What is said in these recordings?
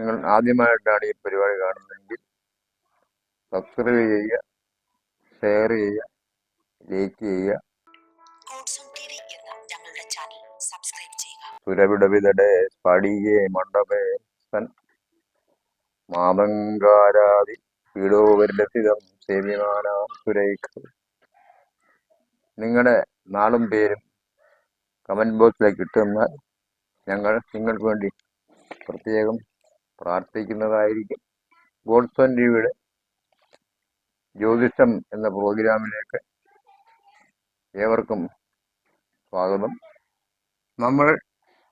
നിങ്ങൾ ആദ്യമായിട്ടാണ് ഈ പരിപാടി കാണുന്നതെങ്കിൽ സബ്സ്ക്രൈബ് ചെയ്യുക ഷെയർ ചെയ്യുക ലൈക്ക് ചെയ്യുക. സുരവിടവിതടെ സ്ഫടികെ മണ്ഡപേ സൻ മാതങ്കാരാതി പീഡോപരിലസിതം സേവ്യമാനാം സുരേഖ. നിങ്ങളുടെ നാളും പേരും കമന്റ് ബോക്സിലേക്ക് ഇട്ടുതന്നാൽ ഞങ്ങൾ നിങ്ങൾക്ക് വേണ്ടി പ്രത്യേകം പ്രാർത്ഥിക്കുന്നതായിരിക്കും. ഗോഡ്സൺ ടിവിയുടെ ജ്യോതിഷം എന്ന പ്രോഗ്രാമിലേക്ക് ഏവർക്കും സ്വാഗതം. നമ്മൾ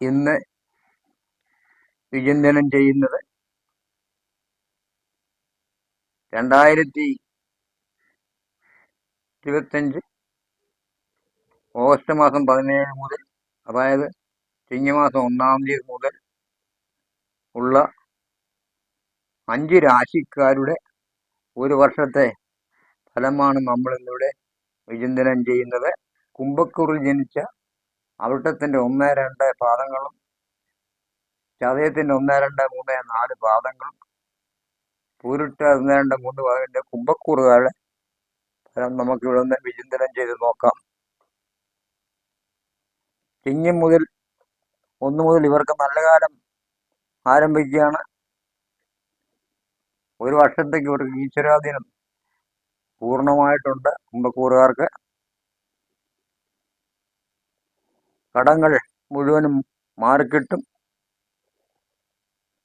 ഇന്ന് വിചിന്തനം ചെയ്യുന്നത് രണ്ടായിരത്തി ഇരുപത്തഞ്ച് ഓഗസ്റ്റ് മാസം പതിനേഴ് മുതൽ അതായത് ചിങ്ങമാസം ഒന്നാം തീയതി മുതൽ ഉള്ള അഞ്ച് രാശിക്കാരുടെ ഒരു വർഷത്തെ ഫലമാണ് നമ്മൾ ഇന്നിവിടെ വിചിന്തനം ചെയ്യുന്നത്. കുംഭക്കൂറിൽ ജനിച്ച അവിട്ടത്തിന്റെ ഒന്ന് രണ്ട് പാദങ്ങളും ചതയത്തിന്റെ ഒന്ന് രണ്ട് മൂന്ന് നാല് പാദങ്ങളും പൂരിട്ട ഒന്ന് രണ്ട് മൂന്ന് പാദത്തിന്റെ കുംഭക്കൂറുകാരുടെ ഫലം നമുക്ക് ഇവിടെ നിന്ന് വിചിന്തനം ചെയ്ത് നോക്കാം. ചിങ്ങം മുതൽ ഒന്ന് മുതൽ ഇവർക്ക് നല്ല കാലം ആരംഭിക്കുകയാണ്. ഒരു വർഷത്തേക്ക് ഇവർക്ക് ഈശ്വരാധീനം പൂർണമായിട്ടുണ്ട്. കുംഭക്കൂറുകാർക്ക് കടങ്ങൾ മുഴുവനും മാറിക്കിട്ടും.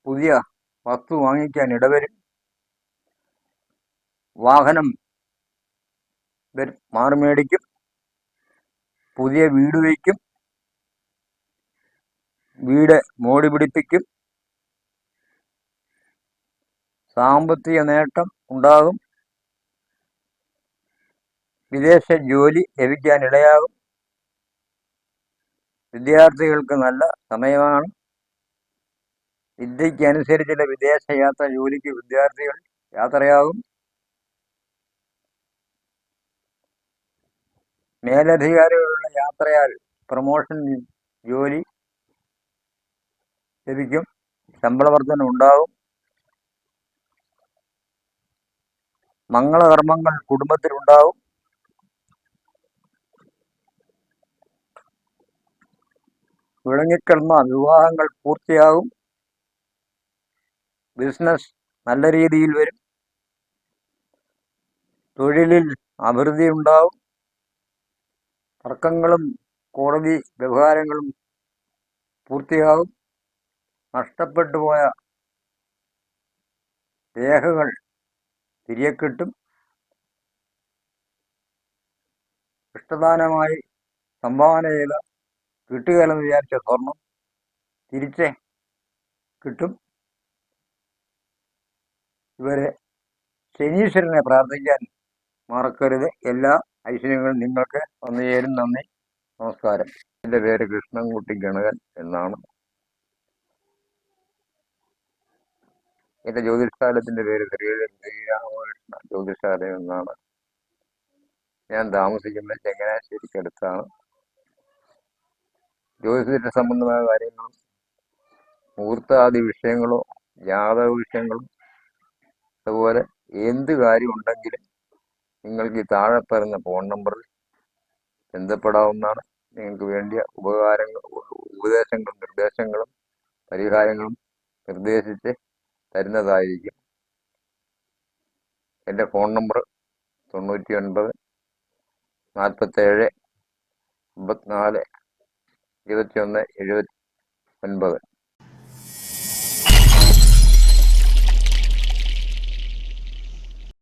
പുതിയ വസ്തു വാങ്ങിക്കാൻ ഇടവരും. വാഹനം മാറി മേടിക്കും. പുതിയ വീട് വയ്ക്കും. വീട് മോടി പിടിപ്പിക്കും. സാമ്പത്തിക നേട്ടം ഉണ്ടാകും. വിദേശ ജോലി ലഭിക്കാനിടയാകും വിദ്യാർത്ഥികൾക്ക് നല്ല സമയമാണ്. വിദ്യയ്ക്ക് അനുസരിച്ചുള്ള വിദേശ യാത്ര ജോലിക്ക് വിദ്യാർത്ഥികൾ യാത്രയാകും. മേലധികാരികളുള്ള യാത്രയാൽ പ്രൊമോഷൻ ജോലി ലഭിക്കും. ശമ്പള വർധന ഉണ്ടാകും മംഗളകർമ്മങ്ങൾ കുടുംബത്തിലുണ്ടാവും. വിളങ്ങിക്കിടന്ന വിവാഹങ്ങൾ പൂർത്തിയാകും. ബിസിനസ് നല്ല രീതിയിൽ വരും. തൊഴിലിൽ അഭിവൃദ്ധി ഉണ്ടാവും. തർക്കങ്ങളും കോടതി വ്യവഹാരങ്ങളും പൂർത്തിയാകും. നഷ്ടപ്പെട്ടു പോയ രേഖകൾ തിരികെ കിട്ടും ഇഷ്ടദാനമായി സംഭാവന ചെയ്ത കിട്ടുകയില്ലെന്ന് വിചാരിച്ച സ്വർണം തിരിച്ച് കിട്ടും. ഇവരെ ശനീശ്വരനെ പ്രാർത്ഥിക്കാൻ മറക്കരുത്. എല്ലാ ഐശ്വര്യങ്ങളും നിങ്ങൾക്ക് വന്നു ചേരും. നന്ദി. നമസ്കാരം. എന്റെ പേര് കൃഷ്ണൻകുട്ടി ഗണകൻ എന്നാണ്. എന്റെ ജ്യോതിഷാലയത്തിന്റെ പേര് ജ്യോതിഷാലയം എന്നാണ് ഞാൻ താമസിക്കുന്നത് ചങ്ങനാശ്ശേരിക്കടുത്താണ് ജ്യോതിഷ സംബന്ധമായ കാര്യങ്ങളും മുഹൂർത്താദി വിഷയങ്ങളോ ജാതക വിഷയങ്ങളും അതുപോലെ എന്ത് കാര്യം ഉണ്ടെങ്കിലും നിങ്ങൾക്ക് ഈ താഴെ പറയുന്ന ഫോൺ നമ്പറിൽ ബന്ധപ്പെടാവുന്നതാണ്. നിങ്ങൾക്ക് വേണ്ടിയ ഉപകാരങ്ങൾ ഉപദേശങ്ങളും നിർദ്ദേശങ്ങളും പരിഹാരങ്ങളും നിർദ്ദേശിച്ച് തരുന്നതായിരിക്കും എന്റെ ഫോൺ നമ്പർ തൊണ്ണൂറ്റി ഒൻപത് നാൽപ്പത്തേഴ് അമ്പത്തിനാല് ഇരുപത്തി ഒന്ന് എഴുപത്തി ഒൻപത്